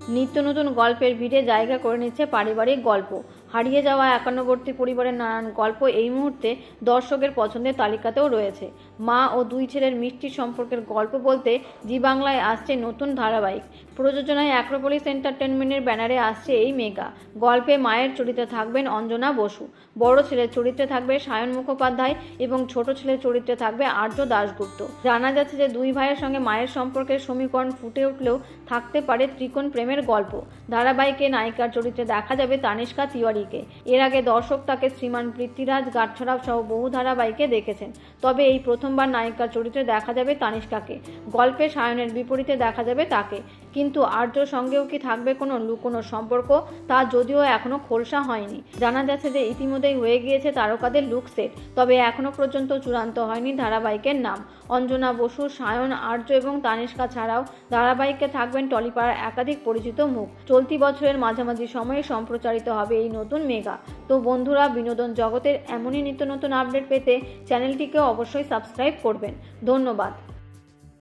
নিত্য নতুন গল্পের ভিড়ে জায়গা করে নিচ্ছে পারিবারিক গল্প। হারিয়ে যাওয়া একান্নবর্তী পরিবারের নানান গল্প এই মুহূর্তে দর্শকের পছন্দের তালিকাতেও রয়েছে। মা ও দুই ছেলের মিষ্টি সম্পর্কের গল্প বলতে জি বাংলায় আসছে নতুন ধারাবাহিক। প্রযোজনায় অ্যাক্রোপলিস এন্টারটেনমেন্টের ব্যানারে আসছে এই মেগা। গল্পে মায়ের চরিত্রে থাকবেন অঞ্জনা বসু। বড় ছেলের চরিত্রে থাকবে সায়ন মুখোপাধ্যায় এবং ছোট ছেলের চরিত্রে থাকবে আর্য দাশগুপ্ত। জানা যাচ্ছে যে দুই ভাইয়ের সঙ্গে মায়ের সম্পর্কের সমীকরণ ফুটে উঠলেও থাকতে পারে ত্রিকোণ প্রেমের গল্প। ধারাবাহিকে নায়িকার চরিত্রে দেখা যাবে তানিষ্কা তিওয়ারিকে এর আগে দর্শক তাকে শ্রীমান পৃথ্বীরাজ, গাঁটছড়াও সহ বহু ধারাবাহিকে দেখেছেন। তবে এই প্রথমবার নায়িকার চরিত্রে দেখা যাবে তানিষ্কাকে। গল্পে সায়নের বিপরীতে দেখা যাবে তাকে। কিন্তু আর্যর সঙ্গেও কি থাকবে কোনো লুকোনো সম্পর্ক, তা যদিও এখনও খোলসা হয়নি। জানা যাচ্ছে যে ইতিমধ্যেই হয়ে গিয়েছে তারকাদের লুক সেট, তবে এখনও পর্যন্ত চূড়ান্ত হয়নি ধারাবাহিকের নাম। অঞ্জনা বসু, সায়ন, আর্য এবং তানিষ্কা ছাড়াও ধারাবাহিকে থাকবেন টলিপাড়ার একাধিক পরিচিত মুখ। চলতি বছরের মাঝামাঝি সময়ে সম্প্রচারিত হবে এই নতুন মেগা। তো বন্ধুরা, বিনোদন জগতের এমনই নিত্য নতুন আপডেট পেতে চ্যানেলটিকে অবশ্যই সাবস্ক্রাইব করবেন। ধন্যবাদ।